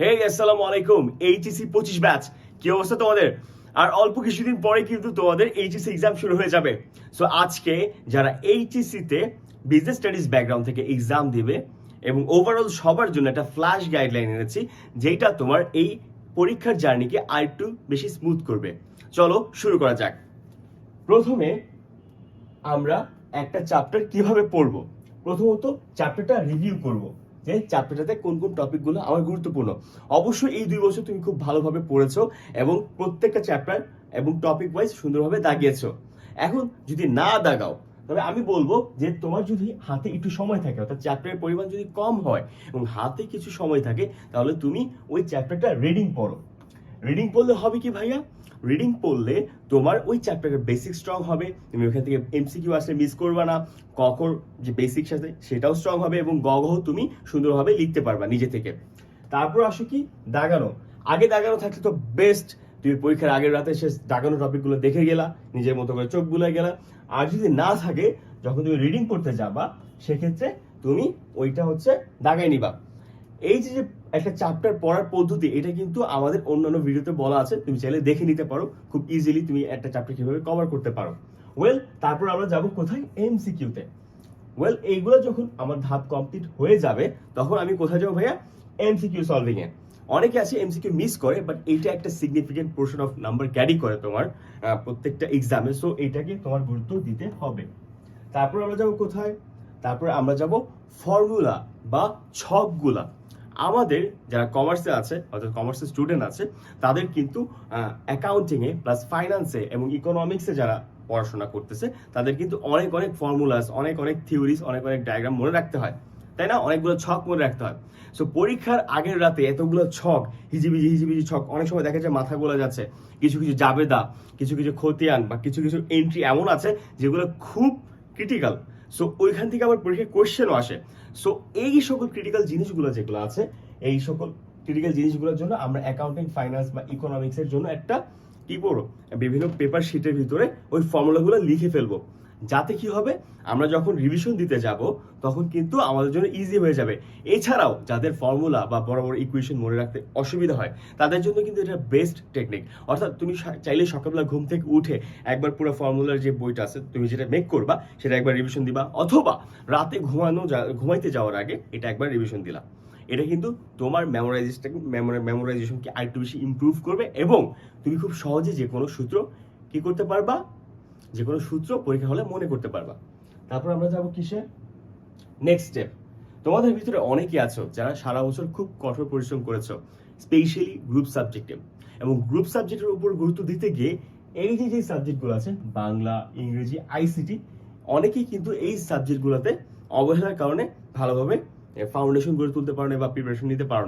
হে আসসালামু আলাইকুম। এইচএসসি পঁচিশ ব্যাচ কি অবস্থা তোমাদের? আর অল্প কিছুদিন পরে কিন্তু তোমাদের এইচএসসি এক্সাম শুরু হয়ে যাবে। সো আজকে যারা এইচএসসি তে বিজনেস স্টাডিজ ব্যাকগ্রাউন্ড থেকে এক্সাম দিবে এবং ওভারঅল সবার জন্য একটা ফ্ল্যাশ গাইডলাইন এনেছি যেটা তোমার এই পরীক্ষার জার্নিকে আর একটু বেশি স্মুথ করবে। চলো, শুরু করা যাক। প্রথমে আমরা একটা চ্যাপ্টার কীভাবে পড়ব? প্রথমত চ্যাপ্টারটা রিভিউ করব। যে চ্যাপ্টারটাতে কোন কোন টপিকগুলো আমার গুরুত্বপূর্ণ। অবশ্যই এই দুই বছর তুমি খুব ভালোভাবে পড়েছো এবং প্রত্যেকটা চ্যাপ্টার এবং টপিক ওয়াইজ সুন্দরভাবে দাগিয়েছো। এখন যদি না দাগাও, তবে আমি বলব যে তোমার যদি হাতে একটু সময় থাকে, অর্থাৎ চ্যাপ্টারের পরিমাণ যদি কম হয় এবং হাতে কিছু সময় থাকে, তাহলে তুমি ওই চ্যাপ্টারটা রিডিং পড়ো। রিডিং পড়লে হবে কি ভাইয়া? রিডিং পড়লে তোমার ওই চ্যাপ্টারের বেসিক স্ট্রং হবে। তুমি ওখান থেকে এমসিকিউ আসলে মিস করবে না। ককর যে বেসিক সাথে সেটাও স্ট্রং হবে এবং গগহ তুমি সুন্দরভাবে লিখতে পারবা নিজে থেকে। তারপর আসো কি? দাগানো। আগে দাগানো থাকলে তো বেস্ট তুমি পরীক্ষার আগের রাতে শেষ দাগানো টপিকগুলো দেখে গেলা, নিজের মতো করে চোখ বুলাই গেলা। আর যদি না থাকে, যখন তুমি রিডিং করতে যাবা, সেক্ষেত্রে তুমি ওইটা হচ্ছে দাগাই নিবা। এই যে একটা চ্যাপ্টার পড়ার পদ্ধতি, এটা কিন্তু আমাদের অন্যান্য ভিডিওতে বলা আছে। তুমি চাইলে দেখে নিতে পারো, খুব ইজিলি তুমি একটা চ্যাপ্টার কীভাবে কভার করতে পারো। ওয়েল তারপর আমরা যাব কোথায়? এমসিকিউতে ওয়েল এইগুলো যখন আমার ধাপ কমপ্লিট হয়ে যাবে, তখন আমি কোথায় যাব ভাইয়া? এমসিকিউ সলভিং এ। অনেকে আছে এমসিকিউ মিস করে বাট এইটা একটা significant portion of number carry করে তোমার প্রত্যেকটা এক্সামে সো এটাকে তোমার গুরুত্ব দিতে হবে। তারপর আমরা যাব কোথায়? তারপর আমরা যাব ফর্মুলা বা ছকগুলা। আমাদের যারা কমার্সে আছে, অর্থাৎ কমার্সের স্টুডেন্ট আছে, তাদের কিন্তু অ্যাকাউন্টিংয়ে প্লাস ফাইন্যান্সে এবং ইকোনমিক্সে যারা পড়াশোনা করতেছে, তাদের কিন্তু অনেক অনেক ফর্মুলাস অনেক অনেক থিওরিজ অনেক অনেক ডায়াগ্রাম মনে রাখতে হয়। তাই না? অনেকগুলো ছক মনে রাখতে হয়। সো পরীক্ষার আগের রাতে এতগুলো ছক, হিজিবিজি হিজিবিজি ছক, অনেক সময় দেখা যায় মাথা গোলা যাচ্ছে। কিছু কিছু জাবেদা, কিছু কিছু খতিয়ান বা কিছু কিছু এন্ট্রি এমন আছে যেগুলো খুব ক্রিটিক্যাল সো ওইখান থেকে আবার পরীক্ষায় কোয়েশ্চেনও আসে। সো এই সকল ক্রিটিক্যাল জিনিসগুলো যেগুলো আছে, এই সকল ক্রিটিক্যাল জিনিসগুলোর জন্য আমরা অ্যাকাউন্টিং ফাইন্যান্স বা ইকোনমিক্সের জন্য একটা কি করব? বিভিন্ন পেপার শিটের ভিতরে ওই ফর্মুলাগুলো লিখে ফেলব। যাতে কি হবে, আমরা যখন রিভিশন দিতে যাব, তখন কিন্তু আমাদের জন্য ইজি হয়ে যাবে। এছাড়াও যাদের ফর্মুলা বা বড় বড় ইকুয়েশন মনে রাখতে অসুবিধা হয়, তাদের জন্য কিন্তু এটা বেস্ট টেকনিক অর্থাৎ তুমি চাইলে সকালবেলা ঘুম থেকে উঠে একবার পুরো ফর্মুলার যে বইটা আছে, তুমি যেটা মেক করবা, সেটা একবার রিভিশন দিবা। অথবা রাতে ঘুমানো ঘুমাইতে যাওয়ার আগে এটা একবার রিভিশন দিলা। এটা কিন্তু তোমার মেমোরাইজেশনটাকে মেমোরাইজেশনকে আরেকটু বেশি ইম্প্রুভ করবে এবং তুমি খুব সহজে যে কোনো সূত্র কি করতে পারবা? যে কোনো সূত্র পরীক্ষা হলে মনে করতে পারবা। তারপর আমরা যাব কিসে? নেক্সট স্টেপ তোমাদের ভিতরে অনেকে আছো যারা সারা বছর খুব কঠোর পরিশ্রম করেছ স্পেশালি গ্রুপ সাবজেক্টে এবং গ্রুপ সাবজেক্টের উপর গুরুত্ব দিতে গিয়ে এই যে যে সাবজেক্টগুলো আছে, বাংলা, ইংরেজি আইসিটি অনেকেই কিন্তু এই সাবজেক্টগুলোতে অবহেলার কারণে ভালোভাবে ফাউন্ডেশন গড়ে তুলতে পারো বা প্রিপারেশন নিতে পারো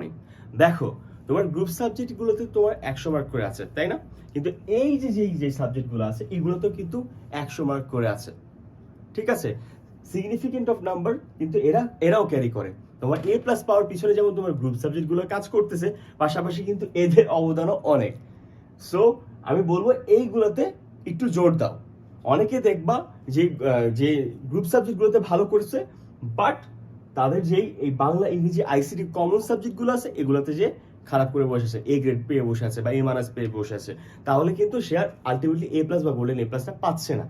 দেখো, তোমার গ্রুপ সাবজেক্টগুলোতে তোমার একশো মার্ক করে আছে, তাই না? কিন্তু এই যে যে যে সাবজেক্টগুলো আছে, এগুলোতেও কিন্তু একশো মার্ক করে আছে। ঠিক আছে? সিগনিফিকেন্ট অফ নাম্বার কিন্তু এরা, এরাও ক্যারি করে। তোমার এ প্লাস পাওয়ার পিছনে যেমন তোমার গ্রুপ সাবজেক্টগুলো কাজ করতেছে, পাশাপাশি কিন্তু এদের অবদানও অনেক। সো আমি বলব এইগুলোতে একটু জোর দাও। অনেকে দেখবা যে যে গ্রুপ সাবজেক্টগুলোতে ভালো করছে বাট তাদের যেই এই বাংলা, ইংরেজি আইসিটি কমন সাবজেক্টগুলো আছে, এগুলোতে যে খারাপ করে বসে আছে এ গ্রেড পেয়ে বসে আছে বা এ মাইনাস পেয়ে বসে আছে, তাহলে কিন্তু সে আর আলটিমেটলি এ প্লাস বা গোল্ডেন এ প্লাসটা পাচ্ছে না।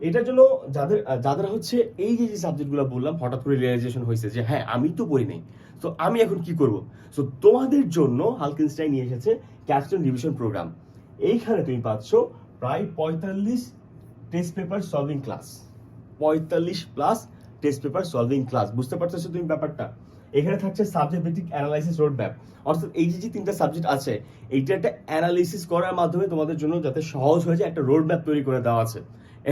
এটার জন্য যাদের যাদের হচ্ছে এই যে যে সাবজেক্টগুলো বললাম, হঠাৎ করে রিয়েলাইজেশন হয়েছে যে হ্যাঁ আমি তো পড়ি নাই, তো আমি এখন কি করব? সো তোমাদের জন্য হালকিনস্টাইন নিয়ে এসেছে ক্যাস্টন রিভিশন প্রোগ্রাম এইখানে তুমি পাচ্ছ প্রায় পঁয়তাল্লিশ টেস্ট পেপার সলভিং ক্লাস পঁয়তাল্লিশ plus test paper solving class বুঝতে পারতেছো তুমি ব্যাপারটা? এখানে থাকছে সাবজেক্ট ভিত্তিক অ্যানালাইসিস রোড ম্যাপ অর্থাৎ এই যে যে তিনটা সাবজেক্ট আছে, এইটা একটা অ্যানালাইসিস করার মাধ্যমে তোমাদের জন্য যাতে সহজ হয়ে যায় একটা রোড ম্যাপ তৈরি করে দেওয়া আছে।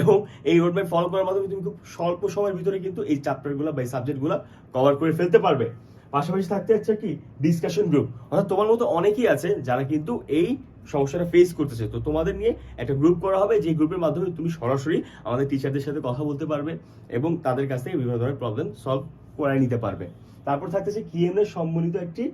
এবং এই রোড ম্যাপ ফলো করার মাধ্যমে তুমি খুব স্বল্প সময়ের ভিতরে কিন্তু এই চ্যাপ্টারগুলো বা এই সাবজেক্টগুলো কভার করে ফেলতে পারবে। পাশাপাশি থাকতে হচ্ছে কি? ডিসকাশন গ্রুপ অর্থাৎ তোমার মতো অনেকেই আছে যারা কিন্তু এই সমস্যাটা ফেস করতেছে। তো তোমাদের নিয়ে একটা গ্রুপ করা হবে। যে গ্রুপের মাধ্যমে তুমি সরাসরি আমাদের টিচারদের সাথে কথা বলতে পারবে এবং তাদের কাছ থেকে বিভিন্ন ধরনের প্রবলেম সলভ করে নিতে পারবে। তারপর থাকতেছে কিএমএর সম্বলিত একটি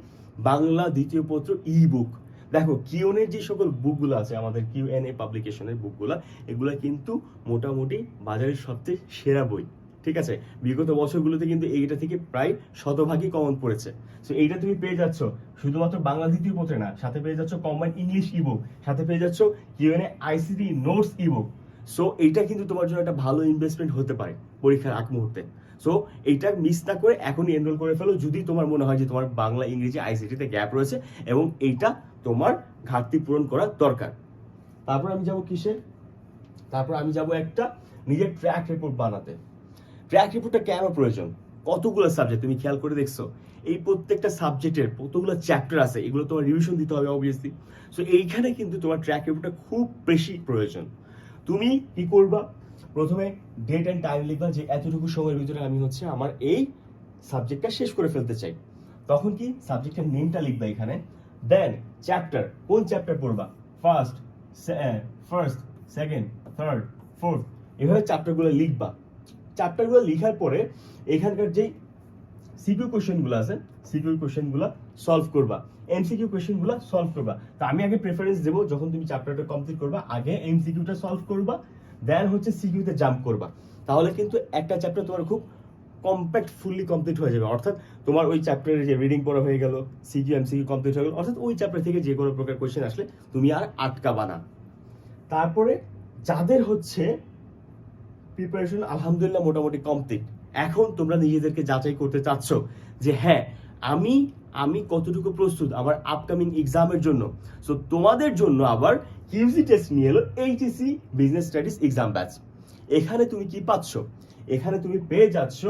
বাংলা দ্বিতীয় পত্র ই বুক দেখো কিউনের যে সকল বুকগুলো আছে, আমাদের কিউএনএ পাবলিকেশনের বুকগুলো এগুলো কিন্তু মোটামুটি বাজারের সবচেয়ে সেরা বই। ঠিক আছে? বিগত বছরগুলোতে কিন্তু এইটা থেকে প্রায় শতভাগই কমন পড়েছে। সো এইটা তুমি পেয়ে যাচ্ছ শুধুমাত্র বাংলা দ্বিতীয় পত্রে না, সাথে পেয়ে যাচ্ছ কম্বাইন ইংলিশ ইবুক সাথে পেয়ে যাচ্ছ QnA ICT notes ebook so এইটা কিন্তু তোমার জন্য একটা ভালো ইনভেস্টমেন্ট হতে পারে পরীক্ষার আগ মুহূর্তে। সো এইটা মিস না করে এখনই এনরোল করে ফেলো, যদি তোমার মনে হয় যে তোমার বাংলা, ইংরেজি আইসিটিতে গ্যাপ রয়েছে এবং এইটা তোমার ঘাটতি পূরণ করা দরকার। তারপর আমি যাব কিসে? তারপর আমি যাব একটা নিজের ট্র্যাক রেকর্ড বানাতে। ট্র্যাক রিপোর্টটা কেন প্রয়োজন? কতগুলো সাবজেক্ট তুমি খেয়াল করে দেখছ? এই প্রত্যেকটা সাবজেক্টের কতগুলো চ্যাপ্টার আছে, এগুলো তোমার রিভিশন দিতে হবে অবভিয়াসলি সো এইখানে কিন্তু তোমার ট্র্যাক রিপোর্টটা খুব বেশি প্রয়োজন। তুমি কি করবা? প্রথমে ডেট অ্যান্ড টাইম লিখবা যে এতটুকু সময়ের ভিতরে আমি হচ্ছে আমার এই সাবজেক্টটা শেষ করে ফেলতে চাই। তখন কি? সাবজেক্টের নেমটা লিখবা এখানে। দেন চ্যাপ্টার কোন চ্যাপ্টার পড়বা? First first second third fourth এভাবে চ্যাপ্টারগুলো লিখবা। চ্যাপ্টারগুলো লিখার পরে এখানকার যেই সিকিউ কোশ্চেনগুলো আছে সিকিউ কোশ্চেনগুলো সলভ করবা। এমসিকিউ কোশ্চেনগুলো সলভ করবা। তো আমি আগে প্রেফারেন্স দেবো, যখন তুমি চ্যাপ্টারটা কমপ্লিট করবা, আগে এমসিকিউটা সলভ করবা দেন হচ্ছে সিকিউতে জাম্প করবা। তাহলে কিন্তু একটা চ্যাপ্টার তোমার খুব কম্প্যাক্ট ফুললি কমপ্লিট হয়ে যাবে। অর্থাৎ তোমার ওই চ্যাপ্টারের যে রিডিং পড়া হয়ে গেল সিকিউ এমসিকিউ কমপ্লিট হয়ে গেল, অর্থাৎ ওই চ্যাপ্টার থেকে যে কোনো প্রকার কোশ্চেন আসলে তুমি আর আটকাবা না। তারপরে যাদের হচ্ছে প্রিপারেশন আলহামদুলিল্লাহ মোটামুটি কমপ্লিট এখন তোমরা নিজেদেরকে যাচাই করতে চাচ্ছ যে হ্যাঁ আমি আমি কতটুকু প্রস্তুত আমার আপকামিং এক্সামের জন্য? সো তোমাদের জন্য আবার কিউজি টেস্ট নিয়ে এলো HSC business studies exam batch এখানে তুমি কি পাচ্ছ? এখানে তুমি পেয়ে যাচ্ছ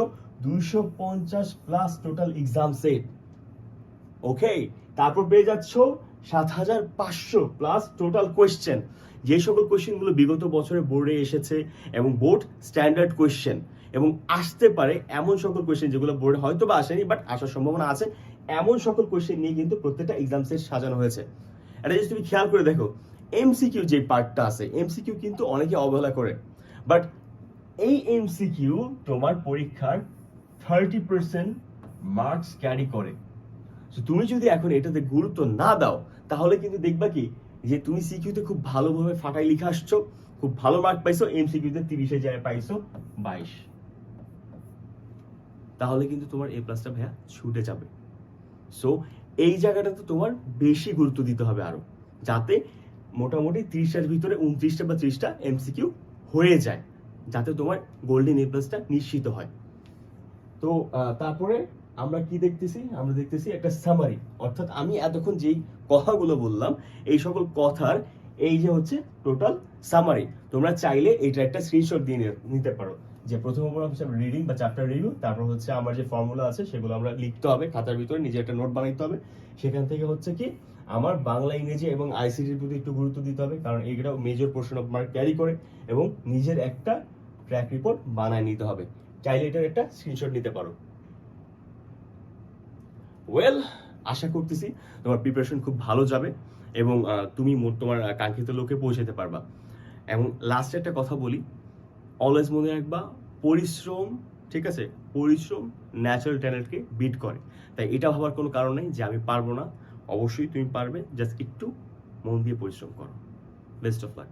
দুইশো পঞ্চাশ plus total exam set okay তারপর পেয়ে যাচ্ছ সাত হাজার পাঁচশো প্লাস টোটাল কোয়েশ্চেন যে সকল কোয়েশ্চেনগুলো বিগত বছরে বোর্ডে এসেছে এবং বোর্ড স্ট্যান্ডার্ড কোয়েশ্চেন এবং আসতে পারে এমন সকল কোয়েশ্চেন যেগুলো বোর্ডে হয়তো বা আসেনি বাট আসার সম্ভাবনা আছে, এমন সকল কোয়েশ্চেন নিয়ে কিন্তু প্রত্যেকটা এক্সাম সেট সাজানো হয়েছে। এটা যদি তুমি খেয়াল করে দেখো এমসিকিউ যে পার্টটা আছে এমসিকিউ কিন্তু অনেকে অবহেলা করে বাট এই এমসিকিউ তোমার পরীক্ষার থার্টি পার্সেন্ট মার্কস ক্যারি করে। So, তুমি যদি এখন এটাতে গুরুত্ব না দাও তাহলে কিন্তু দেখবা কি যে তুমি সিকিউতে খুব ভালোভাবে ফাটাই লিখে আসছো খুব ভালো মার্ক পাইছো এম সিকিউতে তিরিশে জায়গায় পাইছো বাইশ। তাহলে কিন্তু তোমার এ প্লাসটা ভাইয়া ছুটে যাবে। সো এই জায়গাটাতে তোমার বেশি গুরুত্ব দিতে হবে আরও যাতে মোটামুটি তিরিশটার ভিতরে উনত্রিশটা বা ত্রিশটা এমসিকিউ হয়ে যায় যাতে তোমার গোল্ডেন এ প্লাসটা নিশ্চিত হয়। তো তারপরে আমরা কি দেখতেছি? আমরা দেখতেছি একটা সামারি অর্থাৎ আমি এতক্ষণ যেই কথাগুলো বললাম, এই সকল কথার এই যে হচ্ছে টোটাল সামারি তোমরা চাইলে এইটা একটা স্ক্রিনশট দিয়ে নিতে পারো। যে প্রথম হচ্ছে রিডিং বা চ্যাপ্টার রিভিউ তারপর হচ্ছে আমার যে ফর্মুলা আছে, সেগুলো আমরা লিখতে হবে, খাতার ভিতরে নিজে একটা নোট বানাইতে হবে। সেখান থেকে হচ্ছে কি, আমার বাংলা, ইংরেজি এবং আইসিটির প্রতি একটু গুরুত্ব দিতে হবে, কারণ এইটা major portion of mark carry করে এবং নিজের একটা ট্র্যাক রিপোর্ট বানায় নিতে হবে। চাইলে এটার একটা স্ক্রিনশট নিতে পারো। ওয়েল আশা করতেছি তোমার প্রিপারেশন খুব ভালো যাবে এবং তুমি তোমার কাঙ্ক্ষিত লোকে পৌঁছাতে পারবা। এবং লাস্টে একটা কথা বলি অলওয়েজ মনে রাখবা, পরিশ্রম, ঠিক আছে? পরিশ্রম ন্যাচারাল ট্যালেন্টকে বিট করে। তাই এটা ভাবার কোনো কারণ নেই যে আমি পারব না। অবশ্যই তুমি পারবে জাস্ট একটু মন দিয়ে পরিশ্রম করো। Best of luck